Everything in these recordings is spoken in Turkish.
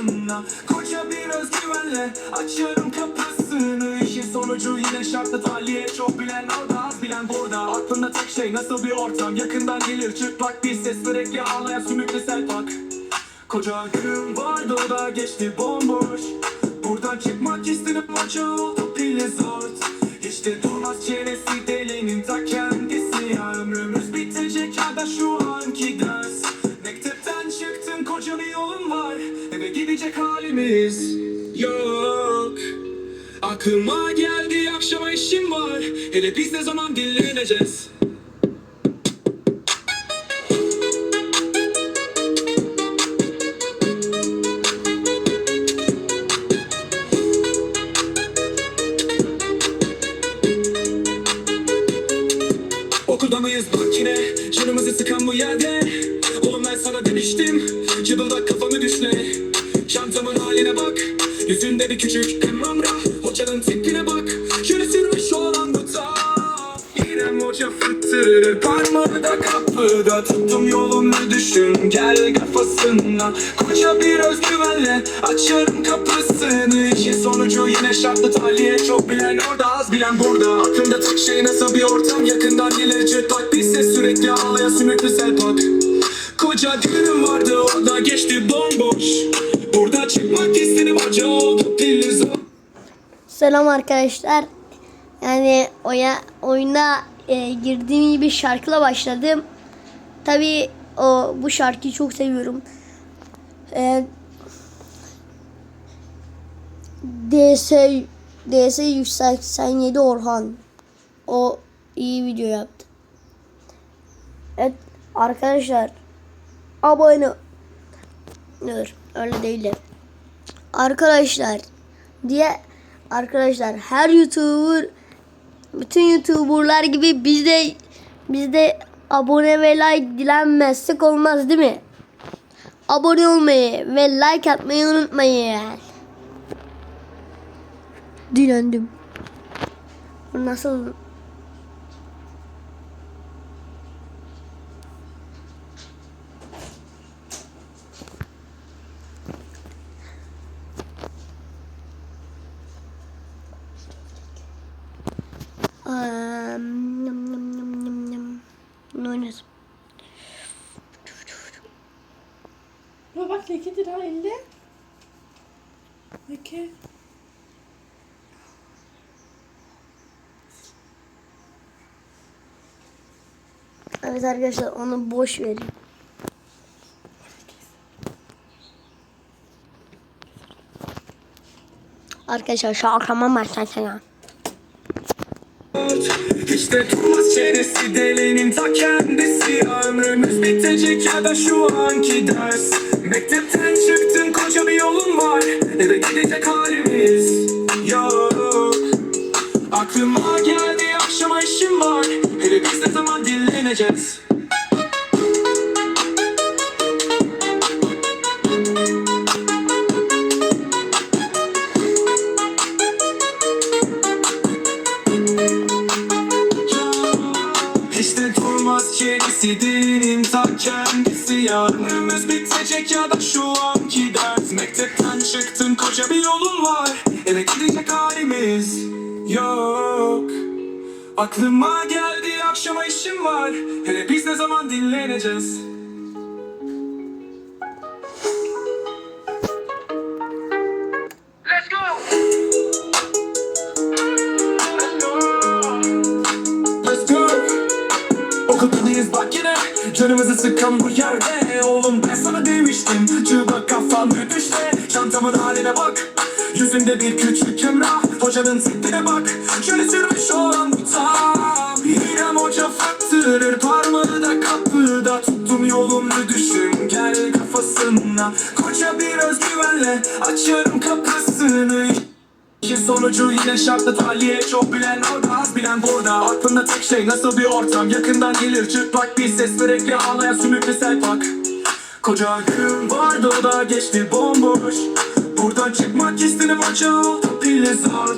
kafasına Koca bir özgüvenle açarım kapısını. İşin sonucu yine şartlı tahliye. Çok bilen orada az bilen burada. Aklında tek şey nasıl bir ortam? Yakından gelir çıplak bir ses. Sürekli ağlayan sümüklü selpak. Koca gün vardı o da geçti bomboş. Buradan çıkmak istedim maça oldu pili zor Hiç durmaz çenesi delinin ta gidecek halimiz yok. Aklıma geldi akşama işim var. Hele biz ne zaman dinleneceğiz Gel kafasına. Koca bir özgüvenle Açarım kapısını. İşin sonucu yine şartlı tahliye Çok bilen orada az bilen burada. Aklımda tek şey nasıl bir ortam? Yakından gelir cırtlak bir ses Sürekli ağlayan sümüklü selpak. Koca düğünüm vardı o geçti bomboş. Burada çıkmak istedim hoca oldu dili Selam arkadaşlar. Yani oya, oyuna e, girdiğim gibi şarkıyla başladım. Tabi o bu şarkıyı çok seviyorum. E, DS DS 187 Orhan. O iyi video yaptı. Evet arkadaşlar abone Dur öyle değil de. Arkadaşlar diye arkadaşlar her YouTuber bütün YouTuber'lar gibi bizde bizde abone ve like dilenmezsek olmaz değil mi? Abone olmayı ve like atmayı unutmayın. Dilendim. Bu nasıl Am, Bunu oynarız. Ya bak lekedir ha elde. Leke. Evet arkadaşlar onu boş verin. Arkadaşlar şarkıma başlasana. İşte durmaz çenesi delinin ta kendisi. Ömrümüz bitecek ya da şu anki ders. Mektepten çıktın koca bir yolun var. Eve gidecek halimiz Aklıma geldi akşama işim var. Hele biz ne zaman dinleneceğiz? Let's go! Let's go! Okuldayız bak yine. Canımızı sıkan bu yerde. Oğlum ben sana demiştim. Çığbak kafan düşle Çantamın haline bak. Yüzünde bir küçük emrah. Hocanın tipine bak. Şöyle sürmüş olan İrem hoca faktırır Parmağı da kapıda. Tuttum yolunu düşün Gel kafasına. Koca bir özgüvenle Açarım kapısını. İşin sonucu yine şartlı tahliye Çok bilen orada az bilen burada. Aklında tek şey nasıl bir ortam? Yakından gelir çıplak bir ses Sürekli ağlayan sümüklü selpak. Koca gün vardı o da geçti bomboş. Buradan çıkmak istedim hoca oldu pili zor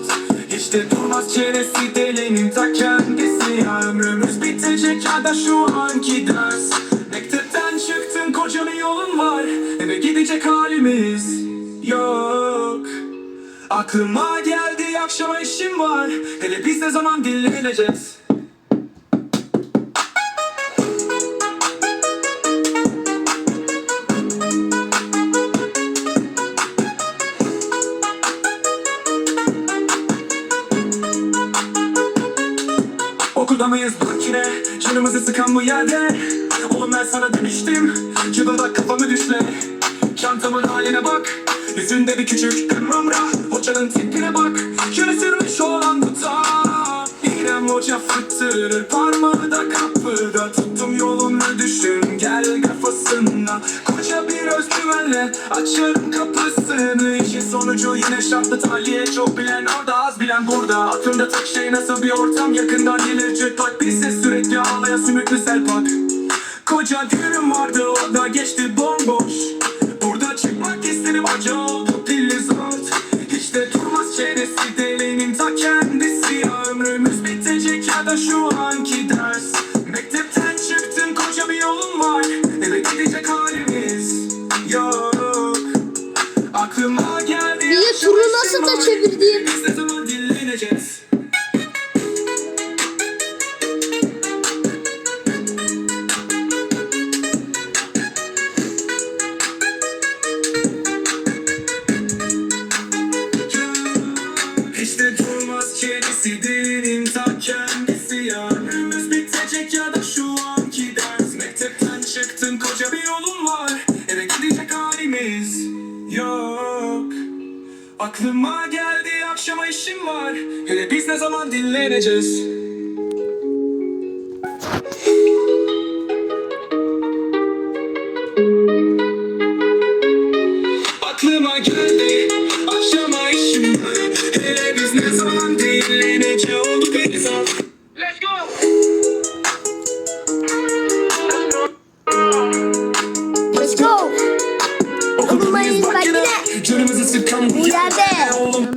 işte durmaz çenesi delinin ta kendisi. Ya Ömrümüz bitecek ya da şu anki ders. Mektepten çıktın koca bir yolun var. Eve gidecek halimiz yok. Aklıma geldi akşama işim var. Hele biz ne zaman dinleneceğiz? Bak yine Canımızı sıkan bu yerde. Oğlum ben sana demiştim Cıvıldak kafamı düşle. Çantamın haline bak Yüzünde bir küçük kırmamra. Hocanın tipine bak Şöyle sürmüş olan dudağı İrem hoca fıttırır Parmağı da kapıda. Tuttum yolunu düşün Gel kafasına. Koca bir özgüvenle Açarım kapısını sonucu yine şartlı tahliye. Çok bilen orada az bilen burada. Aklımda tek şey nasıl bir ortam? Yakından gelir cırtlak Bir ses sürekli ağlayan sümüklü selpak. Koca günüm vardı De durmaz kendisi dilinin ta kendisi ya Ömrümüz bitecek ya da şu anki ders. Mektepten çıktın koca bir yolun var. Eve gidecek halimiz yok. Aklıma geldi akşama işim var. Hele biz ne zaman dinleneceğiz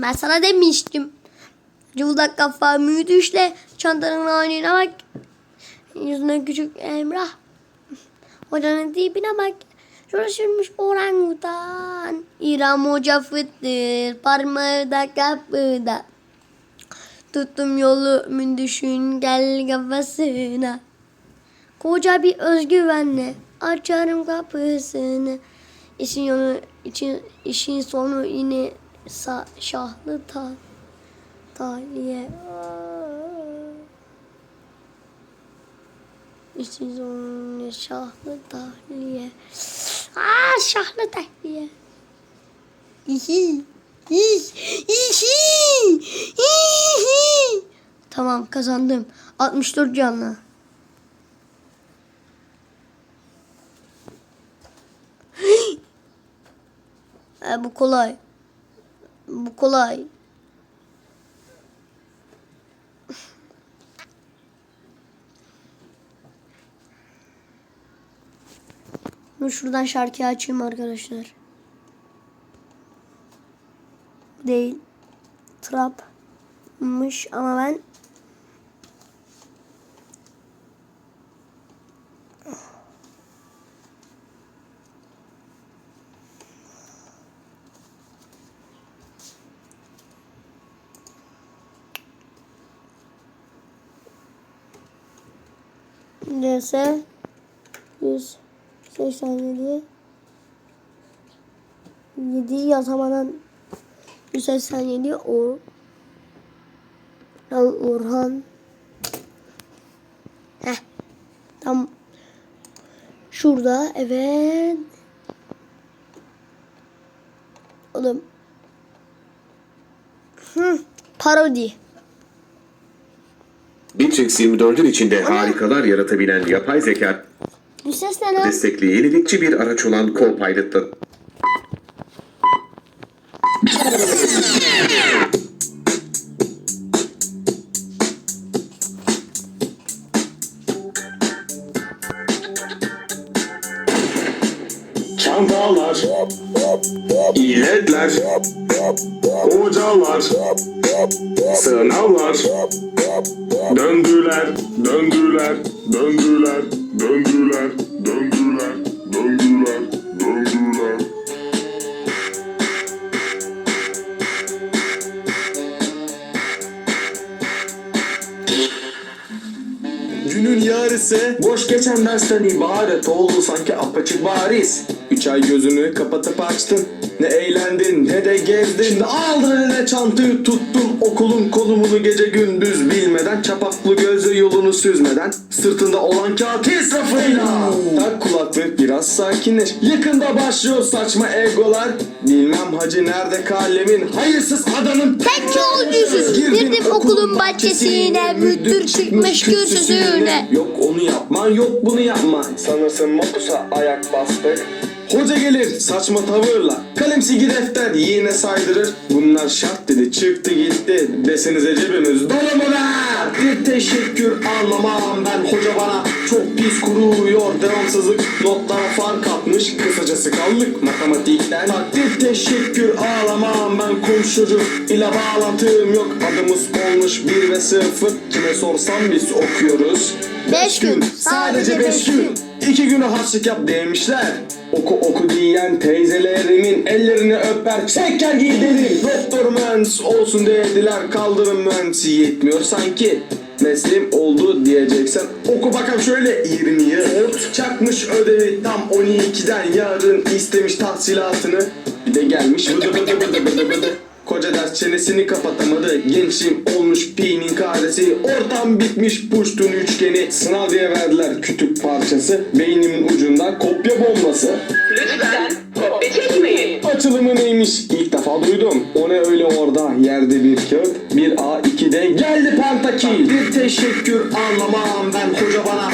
Ben sana demiştim. Cıvıldak kafa müdüşle çantanın haline bak. Yüzüne küçük Emrah. Hocanın tipine bak. Şurada sürmüş orangutan. İrem hoca fıttır. Parmağı da kapıda. Tuttum yolu düşün gel kafasına. Koca bir özgüvenle açarım kapısını. İşin yolu için işin sonu yine sa, şahlı ta tahliye. İşin sonu yine şahlı tahliye. Aa şahlı tahliye. İhi. İhi. İhi. İhi. Tamam kazandım. 64 canlı. E, bu kolay. Bu kolay. Dur şuradan şarkıyı açayım arkadaşlar. Değil. Trapmış ama ben DS 187 7 yazamadan 187 o Orhan. Heh. Tam şurada evet. Oğlum. Hı, parodi Bittrex 24'ün içinde harikalar yaratabilen yapay zeka bu ses ne lan? destekli yenilikçi bir araç olan Copilot'ta Çantalar, iletler, sığınanlar, sığınanlar döndüler, döndüler, döndüler, döndüler, döndüler, döndüler, döndüler. Günün yarısı boş geçen dersten ibaret oldu sanki apaçık bariz. Üç ay gözünü kapatıp açtın. Ne eğlendin ne de gezdin. Aldın eline çantayı tuttun. Okulun konumunu gece gündüz bilmeden. Çapaklı gözle yolunu süzmeden. Sırtında olan kağıt israfıyla. Tak kulaklık biraz sakinleş. Yakında başlıyor saçma egolar. Bilmem hacı nerede kalemin. Hayırsız adamın Tek yolcusuz girdim okulun bahçesine müdür çıkmış kürsüsüne. Yok onu yapma yok bunu yapma Sanırsın mapusa ayak bastık Hoca gelir saçma tavırla. Kalem silgi defter yine saydırır. Bunlar şart dedi çıktı gitti. Desenize cebimiz dolu mu? Bir teşekkür anlamam ben. Hoca bana Çok pis kuruyor. Devamsızlık Notlara fark atmış. Kısacası kaldık matematikten Takdir teşekkür ağlamam ben komşucu. İle bağlantım yok. Adımız olmuş bir ve sıfır. Kime sorsam biz okuyoruz. Beş gün, sadece beş gün. İki güne harçlık yap demişler Oku oku diyen teyzelerimin ellerini öper. Çeker gidelim. Doktor mühendis olsun dediler Kaldırım mühendisi yetmiyor sanki. Mesleğim oldu diyeceksen. Oku bakalım şöyle. 20 yıl Çakmış ödevi tam 12'den Yarın istemiş tahsilatını. Bir de gelmiş. Bıdı bıdı bıdı bıdı bıdı Koca ders çenesini kapatamadı. Gençliğim olmuş pinin karesi. Ortam bitmiş puştun üçgeni. Sınav diye verdiler kütük parçası. Beynimin ucunda kopya bombası. Lütfen kopya çekmeyin. Açılımı neymiş? İlk defa duydum. O ne öyle orada? Yerde bir kağıt Bir A2'de geldi pentaki Bir teşekkür anlamam ben hoca bana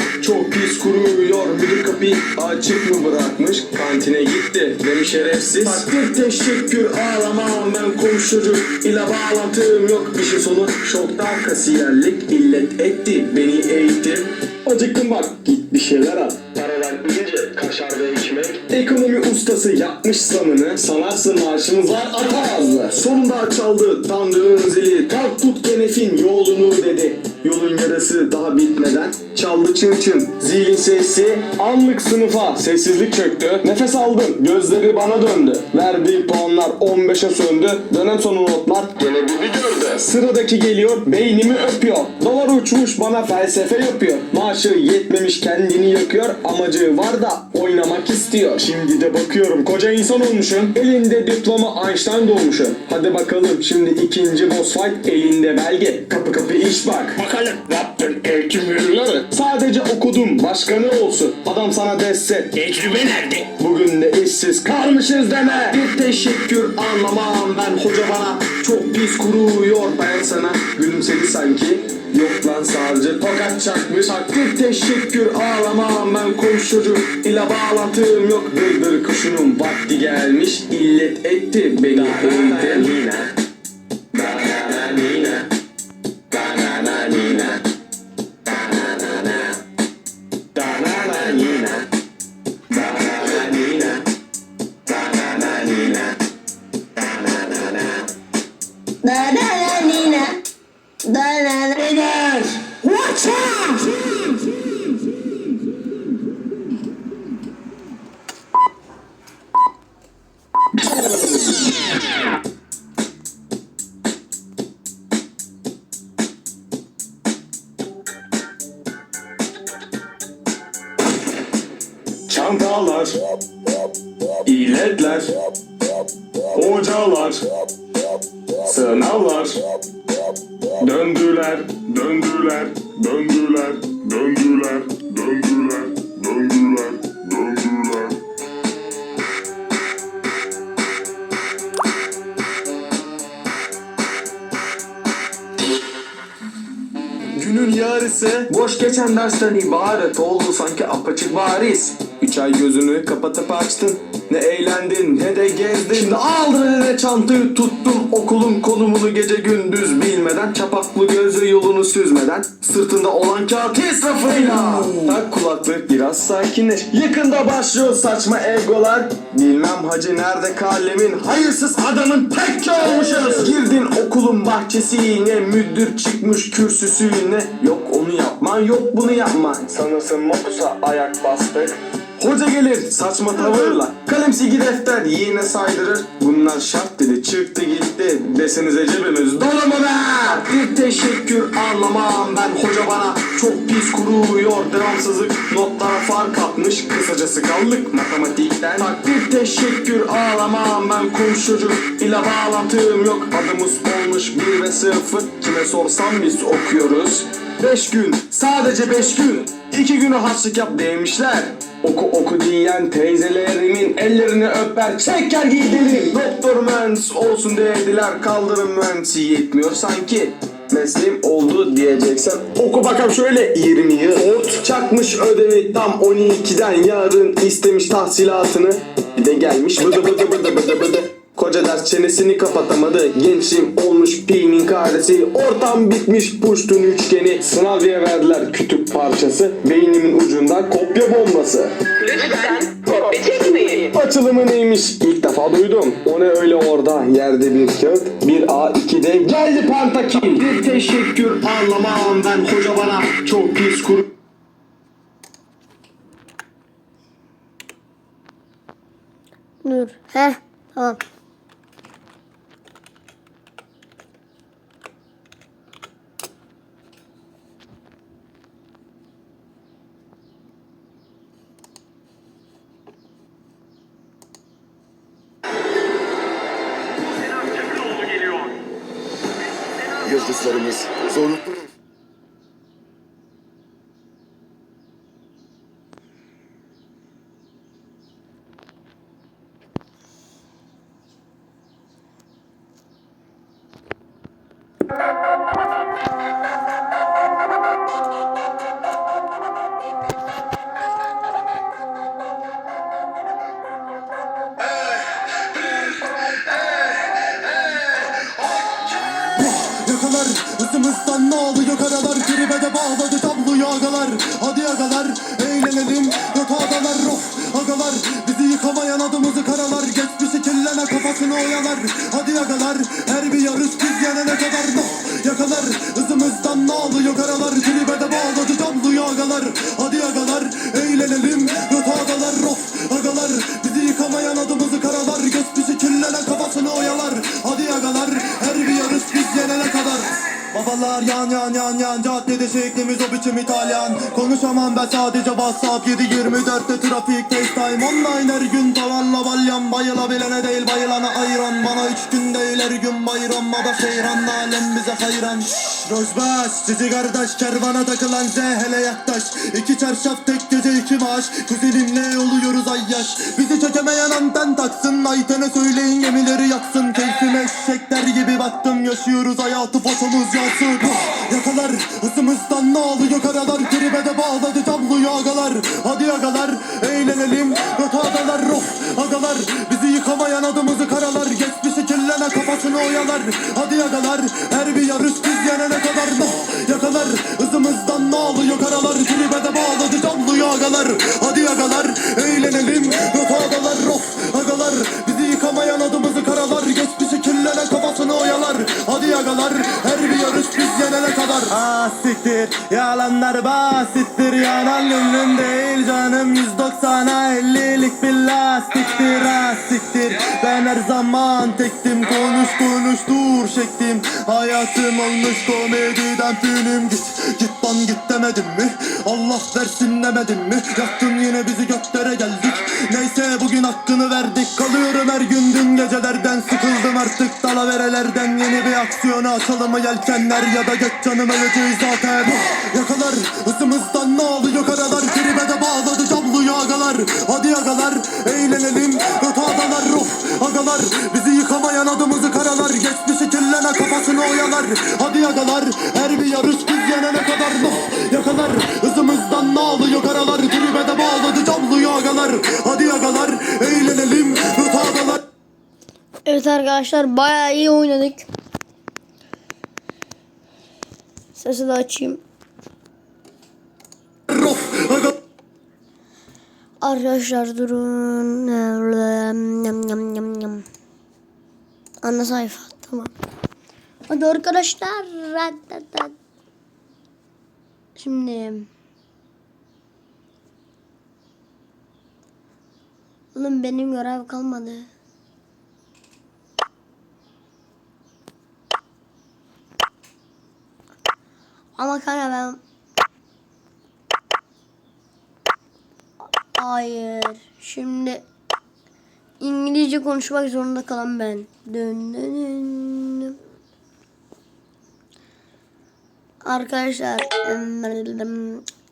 Kuruyor. Müdür kapıyı açık mı bırakmış? Kantine gitti demiş şerefsiz. Bir teşekkür ağlamam ben komşucu. İle bağlantım yok İşin sonu. Şoktan kasiyerlik illet etti beni eğitim Acıktım bak git bir şeyler al Paralar iyice kaşar ve ekmek Ekonomi ustası yapmış zamını Sanarsın maaşımız var ata azlı Sonunda çaldı Tanrı'nın zili Kalk tut kenefin yolunu dedi. Yolun yarısı daha bitmeden Çaldı çın çın. Zilin sesi Anlık sınıfa sessizlik çöktü. Nefes aldım gözleri bana döndü. Verdiği puanlar 15'e söndü. Dönem sonu notlar gene bizi gördü Sıradaki geliyor beynimi öpüyor. Dolar uçmuş bana felsefe yapıyor. Maaşı yetmemiş kendini yakıyor Amacı var da oynamak istiyor. Şimdi de bakıyorum. Koca insan olmuşum. Elinde diploma Einstein doğmuşum. Hadi bakalım. Şimdi ikinci boss fight Elinde belge. Kapı kapı iş bak. Bakalım. Yaptın. Eğitim ürünleri Sadece okudum. Başka ne olsun? Adam sana desse tecrübe nerede? Bugün de işsiz kalmışız deme. Bir teşekkür anlamam. Ben hoca bana Çok pis kuruyor ben sana sanki. Yok lan sadece tokat çakmış. Takdir teşekkür ağlamam ben komşucu ile bağlantım yok Dırdır kuşunun vakti gelmiş. İllet etti beni. Eğitim Çantalar İletler Hocalar Sınavlar Döndüler Döndüler, döndüler, döndüler, döndüler, döndüler, döndüler. Günün yarısı boş geçen dersten ibaret oldu sanki apaçık bariz. Üç ay gözünü kapatıp açtın. Ne eğlendin ne de gezdin. Şimdi aldın eline çantayı tuttun. Okulun konumunu gece gündüz bilmeden. Çapaklı gözle yolunu süzmeden. Sırtında olan kağıt israfıyla. Tak kulaklık biraz sakinleş. Yakında başlıyor saçma egolar. Bilmem hacı nerede kalemin. Hayırsız adamın tek olmuşuz. Girdin okulun bahçesine. Müdür çıkmış kürsüsüne. Yok onu yapma yok bunu yapma. Sanırsın mapusa ayak bastık. Hoca gelir saçma tavırla. Kalem silgi defter yine saydırır. Bunlar şart dedi çıktı gitti. Desenize cebimiz dolu mu be! Bir teşekkür anlamam ben hoca bana. Çok pis kuruyor devamsızlık. Notlara fark atmış kısacası kaldık matematikten. Takdir teşekkür ağlamam ben komşucu ile bağlantım yok. Adımız olmuş 1 ve 0 Kime sorsam biz okuyoruz 5 gün sadece 5 gün. 2 günü harçlık yap demişler. Oku oku diyen teyzelerimin ellerini öper. Çeker gidelim Doktor mühendis olsun dediler. Kaldırım mühendisi yetmiyor sanki. Mesleğim oldu diyeceksen. Oku bakalım şöyle. 20 yıl Ort çakmış ödevi. Tam 12'den Yarın istemiş tahsilatını. Bir de gelmiş bıdı bıdı bıdı bıdı bıdı Koca ders çenesini kapatamadı Gençliğim olmuş pinin karesi Ortam bitmiş puştun üçgeni Sınav diye verdiler kütük parçası Beynimin ucunda kopya bombası Lütfen kopya çekmeyin. Açılımı neymiş ilk defa duydum O ne öyle orada yerde bir kağıt Bir A2'de geldi Pantakin Bir teşekkür anlamam ben hoca bana Çok pis kuru Dur. Heh. Tamam. Yıldızlarımız zorluklu Hızımızdan ne oluyor? Karalar Tribede bağladı tabloyu agalar. Hadi agalar eğlenelim. Yok adalar of agalar. Bizi yıkamayan adımızı karalar. Geçmişi kirlene kafasını oyalar. Hadi agalar her bir yarış biz yenene kadar. No Yakalar. Hızımızdan ne oluyor? Karalar Tribede bağladı tabloyu agalar. Hadi agalar eğlenelim. Yok adalar of agalar Babalar yan yan yan yan Caddede şeklimiz o biçim İtalyan. Konuşamam ben sadece WhatsApp 7-24'te trafik FaceTime. Online her gün tavanla balyan Bayılabilene değil bayılana ayıran Bana üç gün değil her gün bayram Baba seyran alem bize hayran. Şşş, Rozbaş cici kardeş kervana takılan Z hele yaklaş. İki çarşaf tek gece iki maaş. Kuzenimle oluyoruz ay yaş Bizi çekemeyen anten taksın Ayten'e söyleyin gemileri yaksın. Keyfime eşekler gibi baktım Yaşıyoruz hayatı fotomuz yansın Yakalar hızımızdan ne oluyor karalar Tribede bağladı tabloyu agalar. Hadi agalar eğlenelim. Rota adalar of agalar. Bizi yıkamayan adımızı karalar. Geçmişi kirlene kafasını oyalar. Hadi agalar her bir yarış biz yenene kadar. No Yakalar hızımızdan ne oluyor karalar Tribede bağladı tabloyu agalar. Hadi agalar eğlenelim yalanlar basittir Yanan gönlüm değil canım. 190'a 50'lik bir lastiktir Ah siktir ben her zaman tektim Konuş konuş dur çektim Hayatım olmuş komediden film Git git lan git demedim mi? Allah versin demedim mi? Yaktın yine bizi göklere geldik. Neyse bugün hakkını verdik. Kalıyorum her gün. Dün gecelerden Sıkıldım artık. Dalaverelerden Yeni bir aksiyona açalım mı yelkenler Ya da geç canım öleceğiz zaten. Yakalar hızımızdan ne oluyor karalar Tribede bağladı. Tabloyu agalar Hadi agalar eğlenelim. Rota adalar of agalar. Bizi yıkamayan adımızı karalar. Geçmişi kirlene kafasını oyalar. Hadi agalar her bir yarış biz yenene kadar. No Yakalar hızımızdan ne oluyor karalar? Tribede bağladı tabloyu agalar. Hadi agalar eğlenelim. Rota adalar. Evet arkadaşlar bayağı iyi oynadık. Sesi de açayım. Arkadaşlar durun. Yam yam yam. Ana sayfa tamam. Hadi arkadaşlar. Şimdi. Oğlum benim görev kalmadı. Ama kanka ben Hayır. Şimdi İngilizce konuşmak zorunda kalan ben. Dön dön dön. Arkadaşlar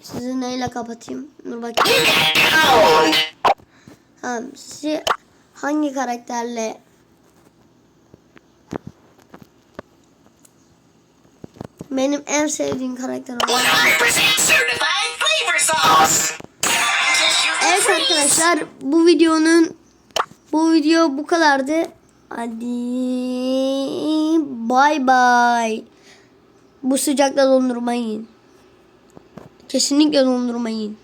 sizi neyle kapatayım? Dur bakayım. Tamam, sizi hangi karakterle benim en sevdiğim karakter olan Evet arkadaşlar bu videonun bu video bu kadardı. Hadi bay bay. Bu sıcakta dondurmayın. Kesinlikle dondurmayın.